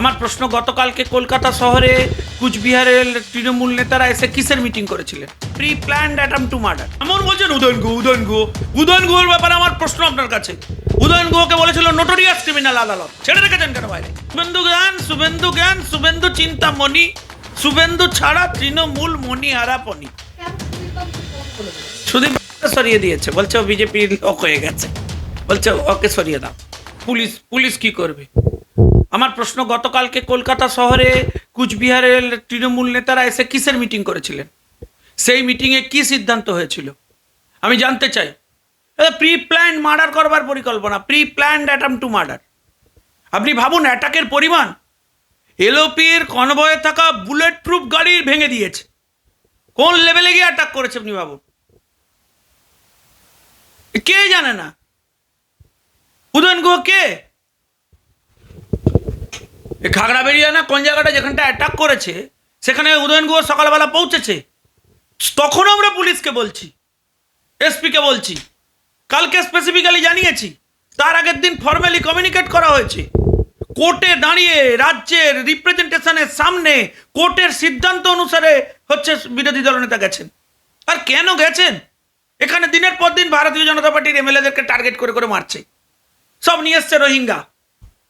আমার প্রশ্ন, গতকালকে কলকাতা শহরে কুচবিহারের তৃণমূল নেতারা এসে কিসের মিটিং করেছিলেন? Pre planned attempt to murder এমন বলছেন, উদয়ন গুহ উদয়ন গুহ। উদয়ন গুহর ব্যাপারে আমার প্রশ্ন আপনার কাছে। উদয়ন গুহকে বলেছিল নোটোরিয়াস ক্রিমিনাল আদালত। ছেড়ে রেখেছেন কেন বাইরে? শুভেন্দু জ্ঞান শুভেন্দু জ্ঞান, শুভেন্দু চিন্তামণি, শুভেন্দু ছাড়া তৃণমূল মণি হারাপনি সুদীপ, সরিয়ে দিয়েছে। বলছে, ও বিজেপির লোক হয়ে গেছে। বলছে, ওকে সরিয়ে দাও। পুলিশ পুলিশ কি করবে? আমার প্রশ্ন, গতকালকে কলকাতা শহরে কুচবিহারের তৃণমূল নেতারা এসে কিসের মিটিং করেছিলেন? সেই মিটিংয়ে কি সিদ্ধান্ত হয়েছিল? আমি জানতে চাই। প্রি প্ল্যান্ড মার্ডার করবার পরিকল্পনা pre planned attempt to murder আপনি ভাবুন অ্যাটাকের পরিমাণ? এলওপির কনভয়ে থাকা বুলেট প্রুফ গাড়ি ভেঙে দিয়েছে। কোন লেভেলে গিয়ে অ্যাটাক করেছে আপনি ভাবুন? কে জানে না? উদয়ন গুহ কে? এ খাগড়া বেরিয়ে না, কোন জায়গাটা যেখানটা অ্যাটাক করেছে, সেখানে উদয়ন গুহ সকালবেলা পৌঁছেছে? তখন আমরা পুলিশকে বলছি এসপিকে বলছি, কালকে স্পেসিফিক্যালি জানিয়েছি, তার আগের দিন ফর্মালি কমিউনিকেট করা হয়েছে। কোর্টে দাঁড়িয়ে রাজ্যের রিপ্রেজেন্টেশনের সামনে কোর্টের সিদ্ধান্ত অনুসারে হচ্ছে বিরোধী দলনেতা গেছেন। আর কেন গেছেন? এখানে দিনের পর দিন ভারতীয় জনতা পার্টির এমএলএদেরকে টার্গেট করে করে মারছে। সব নিয়ে এসছে রোহিঙ্গা।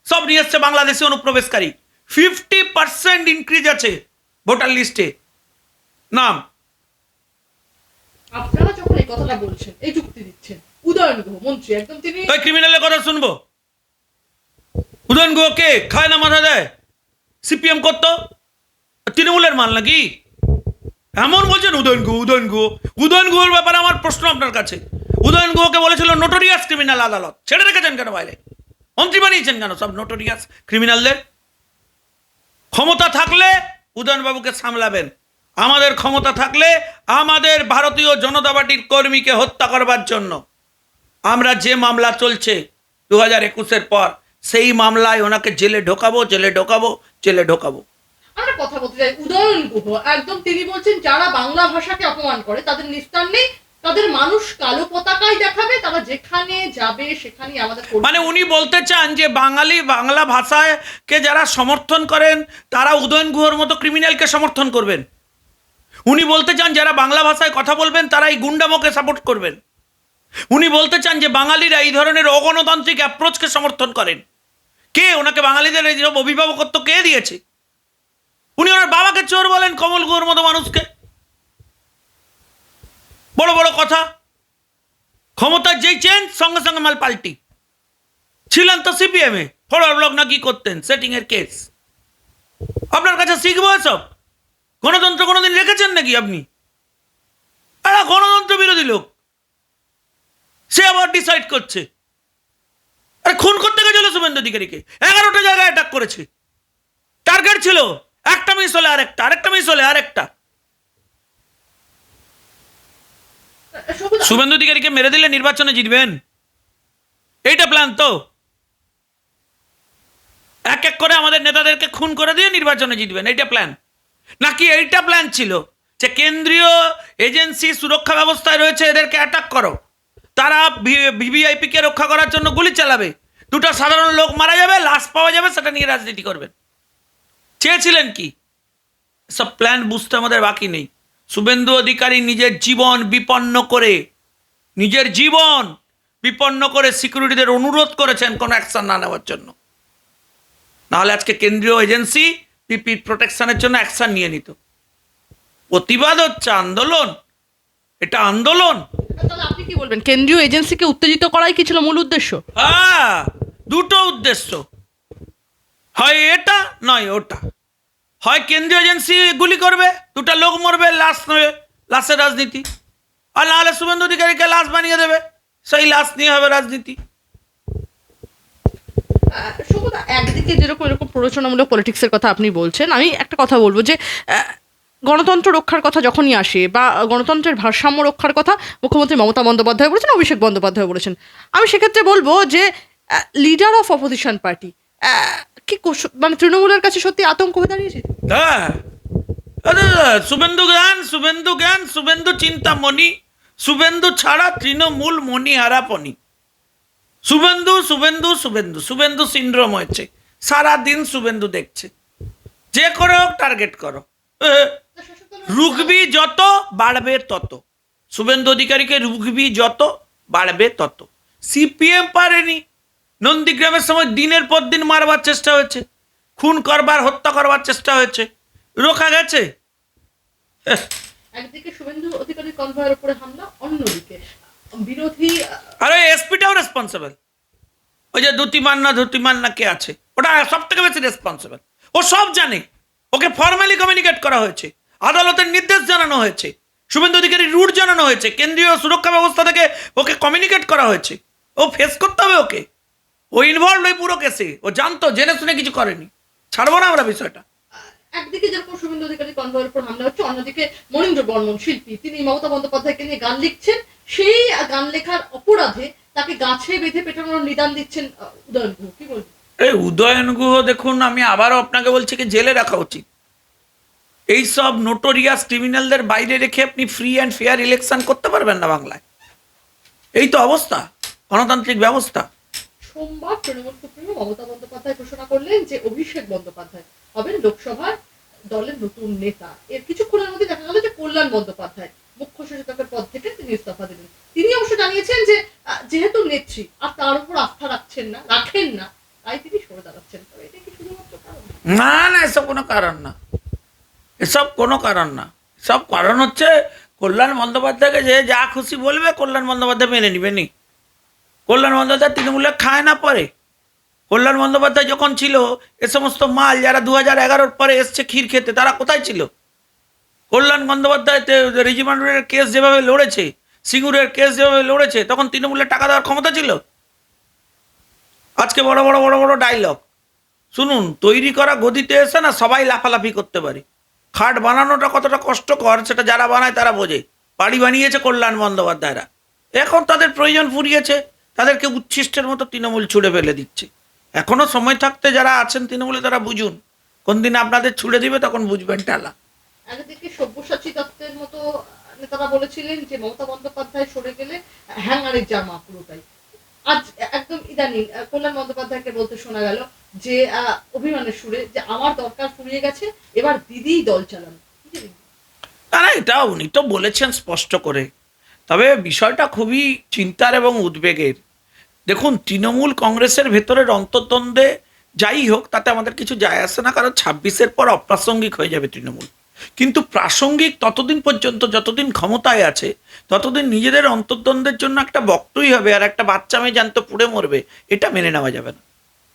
সব নিয়ে এসছে বাংলাদেশি অনুপ্রবেশকারী। ফিফটি পার্সেন্ট ইনক্রিজ আছে ভোটার লিস্টে নাম। আপনারা যখন এই কথাটা বলছেন এই যুক্তি দিচ্ছেন উদয়ন গুহ মন্ত্রী একদম তিনি ওই ক্রিমিনালের কথা শুনব। উদয়ন গুহ কে? খায় না মাথা দেয় সিপিএম করতো? তৃণমূলের মাল নাকি? এমন বলছেন উদয়ন গুহ উদয়ন গুহ। উদয়ন গুহর ব্যাপারে আমার প্রশ্ন আপনার কাছে। উদয়ন গুহকে বলেছিল নোটোরিয়াস ক্রিমিনাল আদালত। ছেড়ে রেখেছেন কেন বাইরে? মন্ত্রী বানিয়েছেন কেন সব নোটোরিয়াস ক্রিমিনালদের ক্ষমতা থাকলে উদয়নবাবুকে সামলাবেন। আমাদের ক্ষমতা থাকলে আমাদের ভারতীয় জনতা পার্টির কর্মীকে হত্যা করবার জন্য। আমরা যে মামলা চলছে দু হাজার একুশের পর, সেই মামলায় ওনাকে জেলে ঢোকাবো জেলে ঢোকাবো জেলে ঢোকাবো। কথা বলতে চাই, উদয়ন গুহ, একদম তিনি বলছেন, যারা বাংলা ভাষাকে অপমান করে, তাদের নিস্তার নেই তাদের মানুষ কালো পতাকাই দেখাবে, তারা যেখানে যাবে সেখানে আমাদের মানে উনি বলতে চান যে বাঙালি, বাংলা ভাষাকে যারা সমর্থন করেন, তারা উদয়ন গুহর মতো ক্রিমিনালকে সমর্থন করবেন। উনি বলতে চান যারা বাংলা ভাষায় কথা বলবেন, তারা এই গুন্ডামোকে সাপোর্ট করবেন। উনি বলতে চান যে বাঙালিরা এই ধরনের অগণতান্ত্রিক অ্যাপ্রোচকে সমর্থন করেন। কে? ওনাকে বাঙালিদের এই অভিভাবকত্ব কে দিয়েছে? উনি ওনার বাবাকে চোর বলেন, কমল গুহর মতো মানুষকে। বড় বড় কথা। ক্ষমতার যেই চেঞ্জ সঙ্গে সঙ্গে মাল পাল্টি। ছিলেন তো সিপিএম ফলোয়ার ব্লক না কি করতেন? সেটিং এর কেস আপনার কাছে শিখব সব গণতন্ত্র কোনোদিন রেখেছেন নাকি আপনি? আরে, গণতন্ত্র বিরোধী লোক। সে আবার ডিসাইড করছে। আরে, খুন করতে গেছিল শুভেন্দু অধিকারীকে। এগারোটা জায়গায় অ্যাটাক করেছে। টার্গেট ছিল। একটা মিস হলে আরেকটা আরেকটা মিস হলে আরেকটা। শুভেন্দু অধিকারীকে মেরে দিলে নির্বাচনে জিতবেন। এইটা প্ল্যান তো। এক এক করে আমাদের নেতাদেরকে খুন করে দিয়ে নির্বাচনে জিতবেন, এইটা প্ল্যান নাকি এইটা প্ল্যান ছিল যে কেন্দ্রীয় এজেন্সি সুরক্ষা ব্যবস্থায় রয়েছে, এদেরকে অ্যাটাক করো। তারা ভিভিআইপি কে রক্ষা করার জন্য গুলি চালাবে। দুটো সাধারণ লোক মারা যাবে, লাশ পাওয়া যাবে, সেটা নিয়ে রাজনীতি করবেন। চেয়েছিলেন কি? সব প্ল্যান বুঝতে আমাদের বাকি নেই। শুভেন্দু অধিকারী নিজের জীবন বিপন্ন করে নিজের জীবন বিপন্ন করে সিকিউরিটিদের অনুরোধ করেছেন কোনো অ্যাকশন না নেওয়ার জন্য। নাহলে আজকে কেন্দ্রীয় এজেন্সি পিপি প্রোটেকশনের জন্য অ্যাকশন নিয়ে নিত। প্রতিবাদ হচ্ছে আন্দোলন। এটা আন্দোলন। আপনি কি বলবেন? কেন্দ্রীয় এজেন্সিকে উত্তেজিত করাই কি ছিল মূল উদ্দেশ্য? হ্যাঁ দুটো উদ্দেশ্য। হয় এটা নয় ওটা। হয় কেন্দ্রীয় এজেন্সি গুলি করবে? দুটা লোক মরবে, লাশ নেবে, লাশের রাজনীতি। আর নাহলে শুভেন্দু অধিকারীকে লাশ বানিয়ে দেবে, সেই লাশ নিয়ে হবে রাজনীতি। একদিকে যেরকম এরকম প্ররোচনামূলক পলিটিক্সের কথা আপনি বলছেন, আমি একটা কথা বলব যে গণতন্ত্র রক্ষার কথা যখনই আসে বা গণতন্ত্রের ভারসাম্য রক্ষার কথা মুখ্যমন্ত্রী মমতা বন্দ্যোপাধ্যায় বলেছেন অভিষেক বন্দ্যোপাধ্যায় বলেছেন, আমি সেক্ষেত্রে বলব যে লিডার অফ অপোজিশন পার্টি কি মানে তৃণমূলের কাছে সত্যি আতঙ্ক হয়ে দাঁড়িয়েছে? শুভেন্দু জ্ঞান শুভেন্দু জ্ঞান, শুভেন্দু চিন্তামণি, শুভেন্দু ছাড়া তৃণমূল মণি হারাপনি শুভেন্দু শুভেন্দু শুভেন্দু শুভেন্দু সিন্ড্রোম হয়েছে। সারা দিন শুভেন্দু দেখছে। যে করে হোক টার্গেট করো। রুগবি যত, বাড়বে তত। শুভেন্দু অধিকারীকে রুগবি যত, বাড়বে তত। সিপিএম পারেনি। নন্দীগ্রামের সময় দিনের পর দিন মারবার চেষ্টা হয়েছে। খুন করবার হত্যা করবার চেষ্টা হয়েছে। রোখা গেছে? একদিকে শুভেন্দু অধিকারী কনভয়ের উপরে হামলা অন্যদিকে বিরোধী আহ, আর এসপিটাও রেসপন্সিবল ওই যে ধুতিমান না ধুতিমান না কে আছে? ওটা সব থেকে বেশি রেসপন্সিবল ও সব জানে। ওকে ফর্মালি কমিউনিকেট করা হয়েছে। আদালতের নির্দেশ জানানো হয়েছে। শুভেন্দু অধিকারী রুট জানানো হয়েছে। কেন্দ্রীয় সুরক্ষা ব্যবস্থা থেকে ওকে কমিউনিকেট করা হয়েছে। ও ফেস করতে হবে ওকে। ও ইনভলভ ওই পুরো কেসে ও জানতো জেনে শুনে কিছু করেনি। ছাড়বো না আমরা বিষয়টা। একদিকে যেরকম শুভেন্দু অধিকারী কনভয়ের উপর হামলা হচ্ছে অন্যদিকে মনীন্দ্র বর্মন শিল্পী। তিনি মমতা বন্দ্যোপাধ্যায়কে নিয়ে গান লিখছেন। সেই গান লেখার অপরাধে তাকে গাছে বেঁধে পেটানোর নিদান দিচ্ছেন উদয়ন গুহ। কি বলবেন এই উদয়ন গুহ দেখুন আমি আবারও আপনাকে বলছি কি জেলে রাখা উচিত। এই সব নোটোরিয়াস ক্রিমিনালদের বাইরে রেখে আপনি ফ্রি অ্যান্ড ফেয়ার ইলেকশন করতে পারবেন না বাংলায়। এই তো অবস্থা গণতান্ত্রিক ব্যবস্থা। সোমবার তৃণমূল সুপ্রিমো মমতা বন্দ্যোপাধ্যায় ঘোষণা করলেন যে অভিষেক বন্দ্যোপাধ্যায় হবেন লোকসভার দলের নতুন নেতা। এর কিছুক্ষণের মধ্যে দেখা গেল যে কল্যাণ বন্দ্যোপাধ্যায় মুখ্য সচেতকের পদ থেকে তিনি ইস্তফা দিলেন। তিনি অবশ্য জানিয়েছেন যে যেহেতু নেত্রী, আর তার উপর আস্থা রাখছেন না, রাখেন না, তাই তিনি সরে দাঁড়াচ্ছেন। এটা কি না না, এসব কোনো কারণ না। এসব কোনো কারণ না। সব কারণ হচ্ছে কল্যাণ বন্দ্যোপাধ্যায়কে যে যা খুশি বলবে, কল্যাণ বন্দ্যোপাধ্যায় মেনে নিবে নি কল্যাণ বন্দ্যোপাধ্যায় তৃণমূলে খায় না পরে। কল্যাণ বন্দ্যোপাধ্যায় যখন ছিল, এ সমস্ত মাল যারা দু হাজার এগারোর পরে এসছে ক্ষীর খেতে, তারা কোথায় ছিল? কল্যাণ বন্দ্যোপাধ্যায় রেজিমেন্টের কেস যেভাবে লড়েছে, সিঙ্গুরের কেস যেভাবে লড়েছে, তখন তৃণমূলের টাকা দেওয়ার ক্ষমতা ছিল? আজকে বড় বড় বড় বড় ডায়লগ শুনুন, তৈরি করা গদিতে এসে না সবাই লাফালাফি করতে পারে। খাট বানানোটা কতটা কষ্টকর, সেটা যারা বানায় তারা বোঝে। বাড়ি বানিয়েছে কল্যাণ বন্দ্যোপাধ্যায়রা। এখন তাদের প্রয়োজন ফুরিয়েছে। তাদেরকে উচ্ছিষ্টের মতো তৃণমূল ছুড়ে ফেলে দিচ্ছে। এখনও সময় থাকতে যারা আছেন তৃণমূলে তারা বুঝুন কোন দিন আপনাদের ছুড়ে দিবে তখন বুঝবেন টালা একদিকে সব্যসাচী দত্তের মতো নেতারা বলেছিলেন যে মমতা বন্দ্যোপাধ্যায় সরে গেলে হ্যাঙ্গারের জামা পুরোটাই। আজ একদম ইদানিং আহ, কল্যাণ বন্দ্যোপাধ্যায়কে বলতে শোনা গেল যে অভিমানের সুরে যে আমার দরকার ফুরিয়ে গেছে এবার দিদিই দল চালান। না এটা উনি তো বলেছেন স্পষ্ট করে। তবে বিষয়টা খুবই চিন্তার এবং উদ্বেগের। দেখুন, তৃণমূল কংগ্রেসের ভেতরের অন্তর্দ্বন্দ্বে যাই হোক, তাতে আমাদের কিছু যায় আসে না, কারণ ছাব্বিশের পর অপ্রাসঙ্গিক হয়ে যাবে তৃণমূল। কিন্তু প্রাসঙ্গিক ততদিন পর্যন্ত যতদিন ক্ষমতায় আছে, ততদিন নিজেদের অন্তর্দ্বন্দ্বের জন্য একটা বক্তই হবে আর একটা বাচ্চা মেয়ে জানতো পুড়ে মরবে, এটা মেনে নেওয়া যাবে না।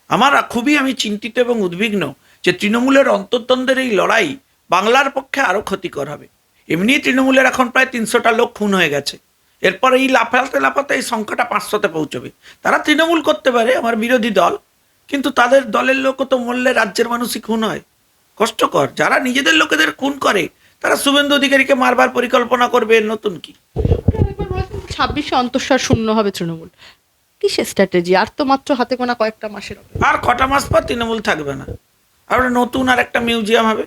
আমার খুবই আমি চিন্তিত এবং উদ্বিগ্ন যে তৃণমূলের অন্তর্দ্বন্দ্বের এই লড়াই বাংলার পক্ষে আরও ক্ষতিকর হবে। এমনি তৃণমূলের এখন প্রায় তিনশোটা লোক খুন হয়ে গেছে। এরপর এই লাফাতে লাফাতে এই সংখ্যাটা পাঁচশোতে পৌঁছবে। তারা তৃণমূল করতে পারে আমার বিরোধী দল কিন্তু তাদের দলের লোকও তো মরলে রাজ্যের মানুষই খুন হয়। কষ্টকর যারা নিজেদের লোকেদের খুন করে তারা শুভেন্দু অধিকারীকে মারবার পরিকল্পনা করবে নতুন কি? ছাব্বিশে অন্তঃসার শূন্য হবে তৃণমূল। কিসের স্ট্র্যাটেজি আর তো মাত্র হাতে গোনা কয়েকটা মাসের। আর কটা মাস পর তৃণমূল থাকবে না। আর ওটা নতুন আর একটা মিউজিয়াম হবে।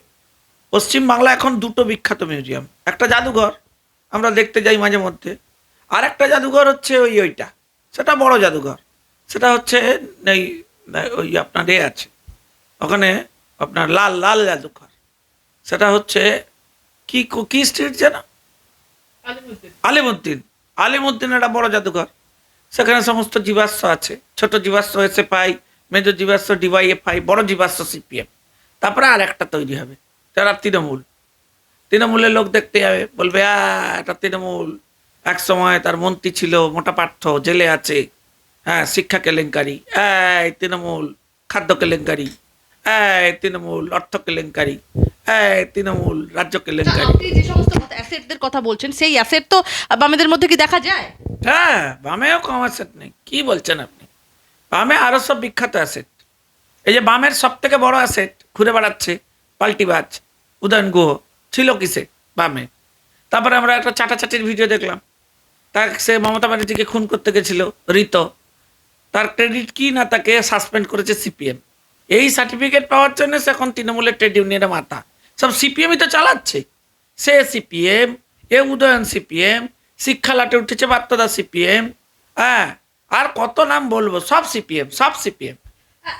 পশ্চিমবাংলা এখন দুটো বিখ্যাত মিউজিয়াম। একটা জাদুঘর আমরা দেখতে যাই মাঝে মধ্যে। আর একটা জাদুঘর হচ্ছে ওই ওইটা। সেটা বড় জাদুঘর। সেটা হচ্ছে এই ওই আপনার এ আছে। ওখানে আপনার লাল লাল জাদুঘর। সেটা হচ্ছে কি কি স্ট্রিট যেন? আলিমুদ্দিন। আলিমুদ্দিন। একটা বড় জাদুঘর। সেখানে সমস্ত জীবাশ্ম আছে। ছোট জীবাশ্ম এসে পাই মেজর জীবাশ্ম ডিওয়াইএফ পাই বড় জীবাশ্ম সিপিএম। তারপরে আর একটা তৈরি হবে। তারা তৃণমূল। তৃণমূলের লোক দেখতে যাবে। বলবে আ এটা তৃণমূল। এক সময় তার মন্ত্রী ছিল মোটা পার্থ জেলে আছে। হ্যাঁ শিক্ষা কেলেঙ্কারি। এই তৃণমূল খাদ্য কেলেঙ্কারি। এই তৃণমূল অর্থ কেলেঙ্কারি। এই তৃণমূল রাজ্য কেলেঙ্কারি। আপনি যে সমস্ত অ্যাসেটদের কথা বলছেন সেই অ্যাসেট তো বামেদের মধ্যে কি দেখা যায়? হ্যাঁ বামেও কম অ্যাসেট নেই। কি বলছেন আপনি? বামে আরও সব বিখ্যাত অ্যাসেট। এই যে বামের সব থেকে বড় অ্যাসেট ঘুরে বেড়াচ্ছে পাল্টিবাজ উদয়ন গুহ ছিল কিসে? বামে। তারপরে আমরা একটা চাটাচাটির ভিডিও দেখলাম। তাকে সে মমতা ব্যানার্জিকে খুন করতে গেছিল ঋত তার ক্রেডিট কি না তাকে সাসপেন্ড করেছে সিপিএম এই সার্টিফিকেট পাওয়ার জন্য সে এখন তৃণমূলের ট্রেড ইউনিয়নের মাথা। সব সিপিএমই তো চালাচ্ছে। সে সিপিএম এ উদয়ন সিপিএম শিক্ষা লাটে উঠেছে বার্তাদা সিপিএম হ্যাঁ আর কত নাম বলব? সব সিপিএম সব সিপিএম আহ,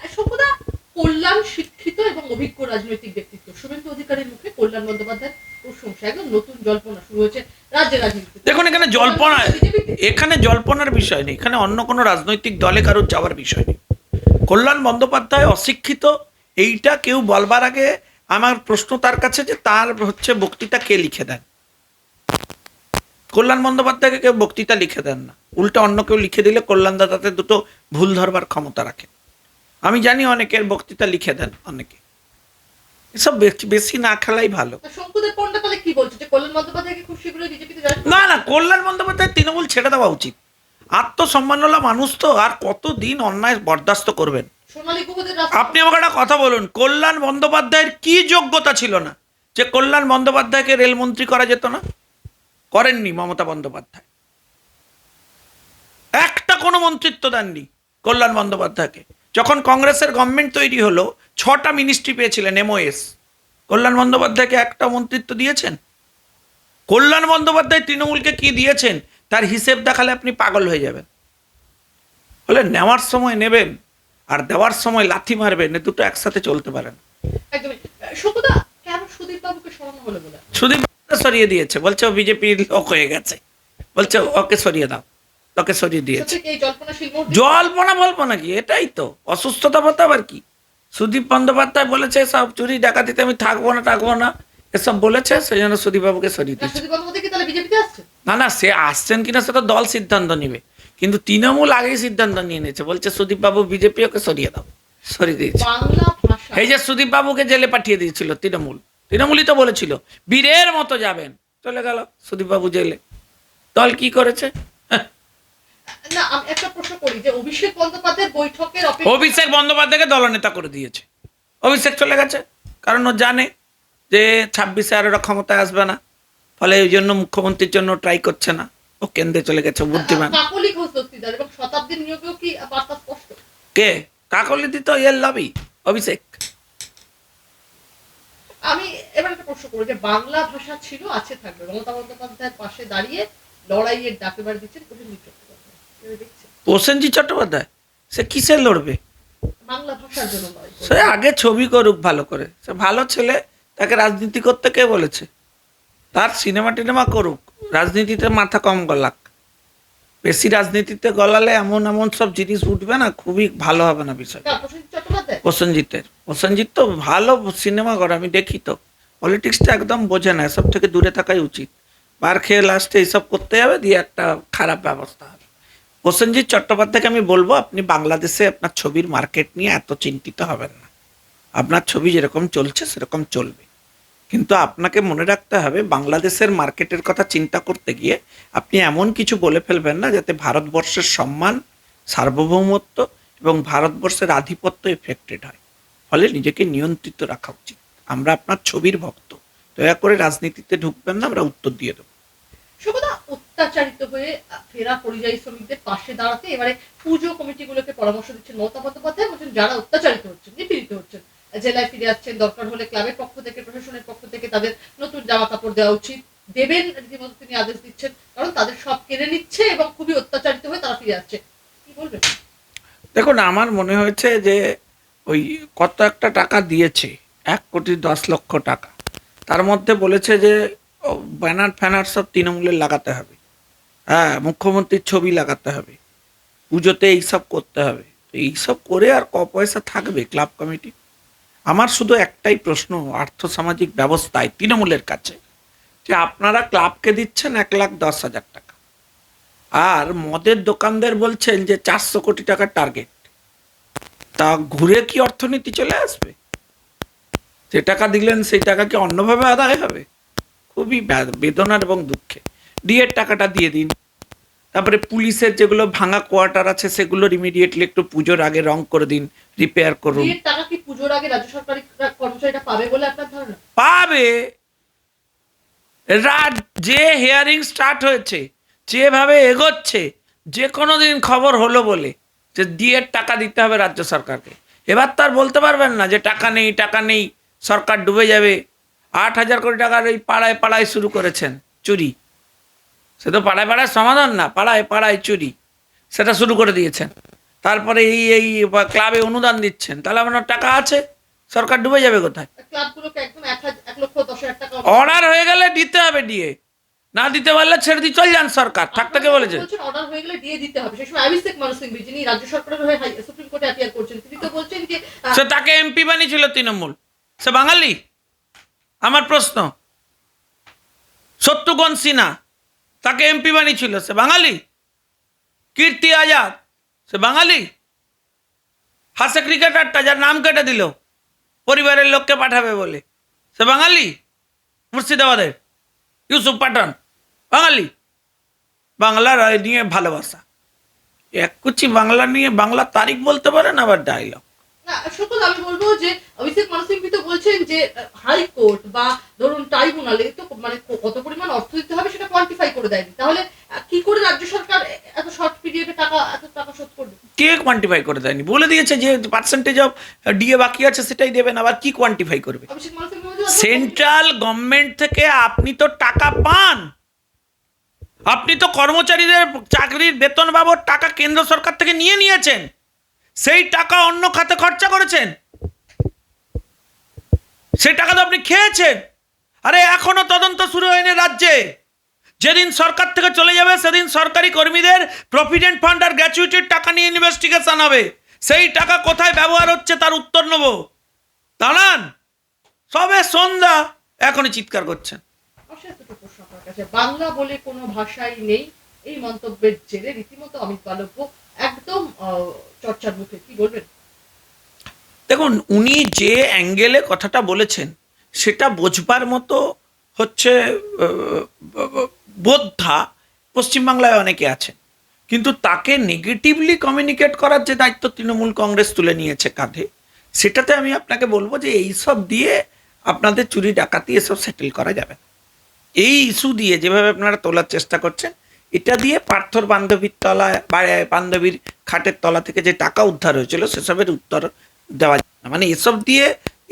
কল্যাণ শিক্ষিত এবং অভিজ্ঞ রাজনৈতিক ব্যক্তিত্ব। শুভেন্দু অধিকারীর মুখে কল্যাণ প্রশংসা। একদম নতুন জল্পনা শুরু হয়েছে। দেখুন এখানে জল্পনা এখানে জল্পনার বিষয় নেই। এখানে অন্য কোনো রাজনৈতিক দলে কারোর যাওয়ার বিষয় নেই। কল্যাণ বন্দ্যোপাধ্যায় অশিক্ষিত এইটা কেউ বলবার আগে আমার প্রশ্ন তার কাছে যে তার হচ্ছে বক্তৃতা কে লিখে দেন? কল্যাণ বন্দ্যোপাধ্যায়কে কেউ বক্তৃতা লিখে দেন না। উল্টা অন্য কেউ লিখে দিলে কল্যাণ দাদাতে দুটো ভুল ধরবার ক্ষমতা রাখে। আমি জানি অনেকের বক্তৃতা লিখে দেন অনেকে। এসব বেশি- না খেলাই ভালো। না না কল্যাণ বন্দ্যোপাধ্যায় তৃণমূল ছেড়ে দেওয়া উচিত। আত্মসম্মানওয়ালা মানুষ তো আর কতদিন অন্যায় বরদাস্ত করবেন? আপনি আমাকে একটা কথা বলুন কল্যাণ বন্দ্যোপাধ্যায়ের কি যোগ্যতা ছিল না? যে কল্যাণ বন্দ্যোপাধ্যায়কে রেলমন্ত্রী করা যেত না? করেননি মমতা বন্দ্যোপাধ্যায়। একটা কোনো মন্ত্রিত্ব দেননি কল্যাণ বন্দ্যোপাধ্যায়কে। যখন কংগ্রেসের গভর্নমেন্ট তৈরি হলো ছটা মিনিস্ট্রি পেয়েছিলেন এমওএস কল্যাণ বন্দ্যোপাধ্যায়কে একটা মন্ত্রিত্ব দিয়েছেন? কল্যাণ বন্দ্যোপাধ্যায় তৃণমূলকে কি দিয়েছেন? তার হিসেব দেখালে আপনি পাগল হয়ে যাবেন। বলে নেওয়ার সময় নেবেন আর দেওয়ার সময় লাথি মারবেন এ দুটো একসাথে চলতে পারেন সুদীপ সরিয়ে দিয়েছে। বলছে ও বিজেপির লোক হয়ে গেছে। বলছে ওকে সরিয়ে দাও তোকে সরিয়ে দিয়েছে। জল্পনা বলব নাকি? এটাই তো। অসুস্থতা বলতে আবার কি? সুদীপ বন্দ্যোপাধ্যায় বলেছে সব চুরি ডাকাতিতে আমি থাকব না থাকব না। এসব বলেছে সেই জন্য সুদীপ বাবুকে সরিয়ে আসছে? না না সে আসছেন কিনা সেটা দল সিদ্ধান্ত নিবে। কিন্তু তৃণমূল আগেই সিদ্ধান্ত নিয়ে নিয়েছে বলছে সুদীপ বাবু বিজেপি ওকে সরিয়ে দাও। সরিয়ে দিয়েছে। এই যে সুদীপ বাবুকে জেলে পাঠিয়ে দিয়েছিল তৃণমূল তৃণমূলই তো বলেছিল বীরের মতো যাবেন। চলে গেল সুদীপ বাবু জেলে। দল কি করেছে? না আমি একটা প্রশ্ন করি যে অভিষেক বন্দ্যোপাধ্যায়ের বৈঠকের অভিষেক বন্দ্যোপাধ্যায়কে দলনেতা করে দিয়েছে। অভিষেক চলে গেছে। কারণ ও জানে যে ছাব্বিশে আর ওরা ক্ষমতায় আসবে না। ফলে ওই জন্য মুখ্যমন্ত্রীর জন্য ট্রাই করছে না। ও কেন্দ্রে চলে গেছে বুদ্ধিমান। কাকলি কি বার্তা স্পষ্ট? কে? কাকলিদি তো এর লবি অভিষেক। আমি এবার একটা প্রশ্ন করি যে বাংলা ভাষা ছিল আছে থাকবে। মমতা বন্দ্যোপাধ্যায়ের পাশে দাঁড়িয়ে লড়াইয়ের ডাক এবার দিচ্ছেন দেখছেন প্রসেনজিৎ চট্টোপাধ্যায়? সে কিসে লড়বে। সে আগে ছবি করুক ভালো করে। সে ভালো ছেলে তাকে রাজনীতি করতে কে বলেছে? তার সিনেমা টিনেমা করুক রাজনীতিতে মাথা কম গলাক। বেশি রাজনীতিতে গলালে এমন এমন সব জিনিস উঠবে না খুবই ভালো হবে না বিষয় প্রসেনজিতের। প্রসেনজিৎ তো ভালো সিনেমা করে আমি দেখি তো। পলিটিক্সটা একদম বোঝে না এসব থেকে দূরে থাকাই উচিত। বার খেয়ে লাস্টে এইসব করতে যাবে দিয়ে একটা খারাপ ব্যবস্থা হবে। প্রসেনজিৎ চট্টোপাধ্যায়কে আমি বলব, আপনি বাংলাদেশে আপনার ছবির মার্কেট নিয়ে এত চিন্তিত হবেন না। আপনার ছবি যেরকম চলছে, সেরকম চলবে। কিন্তু আপনাকে মনে রাখতে হবে, বাংলাদেশের মার্কেটের কথা চিন্তা করতে গিয়ে আপনি এমন কিছু বলে ফেলবেন না, যাতে ভারতবর্ষের সম্মান, সার্বভৌমত্ব এবং ভারতবর্ষের আধিপত্য এফেক্টেড হয়। ফলে নিজেকে নিয়ন্ত্রিত রাখা উচিত। আমরা আপনার ছবির ভক্ত। দয়া করে রাজনীতিতে ঢুকবেন না, আমরা উত্তর দিয়ে দেবো। অত্যাচারিত হয়ে ফেরা পরিযায়ী শ্রমিকদের পাশে দাঁড়াতে এবারে পুজো কমিটিগুলোকে পরামর্শ দিচ্ছেন মমতা বন্দ্যোপাধ্যায় বলছেন, যারা অত্যাচারিত হচ্ছেন, নিপীড়িত হচ্ছেন, জেলায় ফিরে যাচ্ছেন দরকার হলে ক্লাবের পক্ষ থেকে, প্রশাসনের পক্ষ থেকে তাদের নতুন জামা কাপড় দেওয়া উচিত। দেবেন রীতিমতো তিনি আদেশ দিচ্ছেন, কারণ তাদের সব কেড়ে নিচ্ছে এবং খুবই অত্যাচারিত হয়ে তারা ফিরে যাচ্ছে কি বলবেন? দেখুন, আমার মনে হয়েছে যে ওই কত একটা টাকা দিয়েছে, এক কোটি দশ লক্ষ টাকা। তার মধ্যে বলেছে যে ব্যানার ফ্যানার সব তৃণমূলের লাগাতে হবে। হ্যাঁ মুখ্যমন্ত্রীর ছবি লাগাতে হবে। পুজোতে এইসব করতে হবে। তো এইসব করে আর ক পয়সা থাকবে ক্লাব কমিটি? আমার শুধু একটাই প্রশ্ন, আর্থসামাজিক ব্যবস্থায় তৃণমূলের কাছে, যে আপনারা ক্লাবকে দিচ্ছেন এক লাখ দশ হাজার টাকা। আর মদের দোকানদার বলছেন যে চারশো কোটি টাকার টার্গেট তা ঘুরে কি অর্থনীতি চলে আসবে? যে টাকা দিলেন সেই টাকা কি অন্যভাবে আদায় হবে? খুবই বেদনার এবং দুঃখে ডিএর টাকাটা দিয়ে দিন। তারপরে পুলিশের যেগুলো ভাঙা কোয়ার্টার আছে সেগুলোর ইমিডিয়েটলি একটু পুজোর আগে রং করে দিন রিপেয়ার করুন। টাকা কি পুজোর আগে রাজ্য সরকারি কর্মচারীরা পাবে বলে আপনার ধারণা? পাবে। রাত যে হিয়ারিং স্টার্ট হয়েছে যেভাবে এগোচ্ছে যে কোনো দিন খবর হলো বলে যে ডিএর টাকা দিতে হবে রাজ্য সরকারকে। এবার তো আর বলতে পারবেন না যে টাকা নেই টাকা নেই সরকার ডুবে যাবে। আট হাজার কোটি টাকার এই পাড়ায় পাড়ায় শুরু করেছেন চুরি। সে তো পাড়ায় পাড়ায় সমাধান না পাড়ায় পাড়ায় চুরি। সেটা শুরু করে দিয়েছেন। তারপরে এই এই ক্লাবে অনুদান দিচ্ছেন। তাহলে আপনার টাকা আছে সরকার ডুবে যাবে কোথায়? অর্ডার হয়ে গেলে দিতে হবে দিয়ে না দিতে পারলে ছেড়ে দিয়ে চল যান সরকার। থাকতে কে বলেছে অর্ডার হয়ে গেলে দিয়ে দিতে হবে। সেই সময় অভিষেক মানুষ যিনি রাজ্য সরকারের হয়ে সুপ্রিম কোর্টে অ্যাপিয়ার করছেন তিনি তো বলছেন যে সে তাকে এমপি বানিয়েছিল তৃণমূল। সে বাঙালি? আমার প্রশ্ন। শত্রুঘ্ন সিনহা তাকে এমপি বানিয়েছিল, সে বাঙালি। কীর্তি আজাদ, সে বাঙালি। হাসে ক্রিকেটারটা যার নাম কেটে দিল, পরিবারের লোককে পাঠাবে বলে। সে বাঙালি, মুর্শিদাবাদের। ইউসুফ পাঠান, বাঙালি। বাংলার নিয়ে ভালোবাসা। এক কুচি বাংলা নিয়ে বাংলা তারিখ বলতে পারেন আবার ডায়লগ না শুকুল আমি বলব যে অভিষেক মানুষ সিংভি তো বলছেন যে হাইকোর্ট বা ধরুন ট্রাইব্যুনালে তো মানে কত পরিমাণ অর্থ দিতে হবে সেটা কোয়ান্টিফাই করে দেয়নি। তাহলে কি করে রাজ্য সরকার এত শর্ট পিরিয়ডে টাকা এত টাকা শোধ করবে? কে কোয়ান্টিফাই করে দেয়নি? বলে দিয়েছে যে পার্সেন্টেজ অফ ডিএ বাকি আছে সেটাই দেবেন আবার কি কোয়ান্টিফাই করবে? সেন্ট্রাল গভর্নমেন্ট থেকে আপনি তো টাকা পান। আপনি তো কর্মচারীদের চাকরির বেতন বাবদ টাকা কেন্দ্র সরকার থেকে নিয়ে নিয়েছেন। সেই টাকা অন্য খাতে খরচা করেছেন। সেই টাকা তো আপনি খেয়েছেন। আরে এখনও তদন্ত শুরু হয়নি রাজ্যে। যেদিন সরকার থেকে চলে যাবে, সেদিন সরকারি কর্মীদের প্রভিডেন্ট ফান্ড আর গ্র্যাচুইটির টাকা নিয়ে ইনভেস্টিগেশন হবে। সেই টাকা কোথায় ব্যবহার হচ্ছে তার উত্তর নেব। দাঁড়ান। সবে সন্ধ্যা এখনই চিৎকার করছেন। বাংলা বলে কোনো ভাষাই নেই। এই মন্তব্যের জেরে রীতিমতো অমিত বালব্য একদম চর্চার মুখে। কি বলবেন? দেখুন, উনি যে অ্যাঙ্গেলে কথাটা বলেছেন, সেটা বোঝবার মতো হচ্ছে বোদ্ধা পশ্চিমবাংলায় অনেকে আছেন। কিন্তু তাকে নেগেটিভলি কমিউনিকেট করার যে দায়িত্ব তৃণমূল কংগ্রেস তুলে নিয়েছে কাঁধে, সেটাতে আমি আপনাকে বলব যে এইসব দিয়ে আপনাদের চুরি ডাকাতি এসব সেটেল করা যাবে এই ইস্যু দিয়ে যেভাবে আপনারা তোলার চেষ্টা করছেন এটা দিয়ে পার্থর বান্ধবীর তলা বা বান্ধবীর খাটের তলা থেকে যে টাকা উদ্ধার হয়েছিল সেসবের উত্তর দেওয়া যাবে না। মানে এসব দিয়ে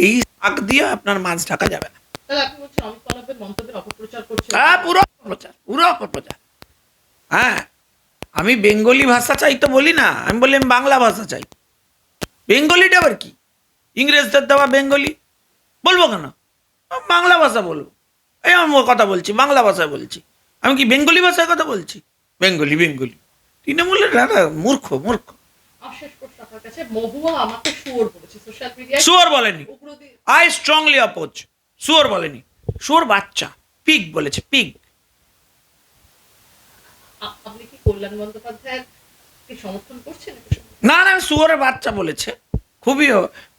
এই আগ দিয়ে আপনার মাছ ঢাকা যাবে না। হ্যাঁ পুরো অপপ্রচার পুরো অপপ্রচার। হ্যাঁ আমি বেঙ্গলি ভাষা চাই তো বলি না আমি বলি আমি বাংলা ভাষা চাই। বেঙ্গলিটা আবার কি? ইংরেজদের দেওয়া বেঙ্গলি? বলব কেন? বাংলা ভাষা বলব। এই আমি কথা বলছি বাংলা ভাষায় বলছি। আমি কি বেঙ্গলি ভাষায় কথা বলছি? Bengali Bengali. তৃণমূলের দাদা মূর্খ মূর্খ। বলেনি। আই স্ট্রংলি অপোজ বলেনি। বাচ্চা পিগ বলেছে পিগ আ- আপনি কি কল্যাণ বন্দ্যোপাধ্যায়ের সমর্থন করছেন? না না বাচ্চা বলেছে। খুবই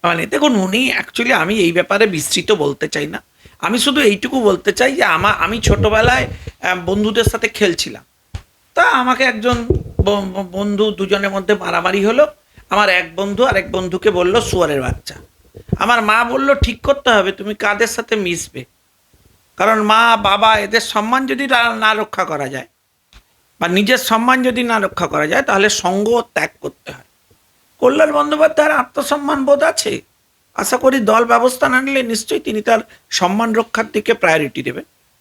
মানে দেখুন উনি অ্যাকচুয়ালি আমি এই ব্যাপারে বিস্তৃত বলতে চাই না। আমি শুধু এইটুকু বলতে চাই যে আমা আমি ছোটবেলায় বন্ধুদের সাথে খেলছিলাম। তা আমাকে একজন বন্ধু দুজনের মধ্যে মারামারি হলো। আমার এক বন্ধু আর এক বন্ধুকে বলল শুয়ারের বাচ্চা। আমার মা বলল, ঠিক করতে হবে, তুমি কাদের সাথে মিশবে? কারণ মা, বাবা, এদের সম্মান যদি না রক্ষা করা যায়, বা নিজের সম্মান যদি না রক্ষা করা যায়, তাহলে সঙ্গ ত্যাগ করতে হয়। কল্যাণ বন্দ্যোপাধ্যায়ের আত্মসম্মান বোধ আছে? আশা করি দল ব্যবস্থা না নিলে নিশ্চয়ই তিনি তার সম্মান রক্ষার দিকে প্রায়োরিটি দেবেন।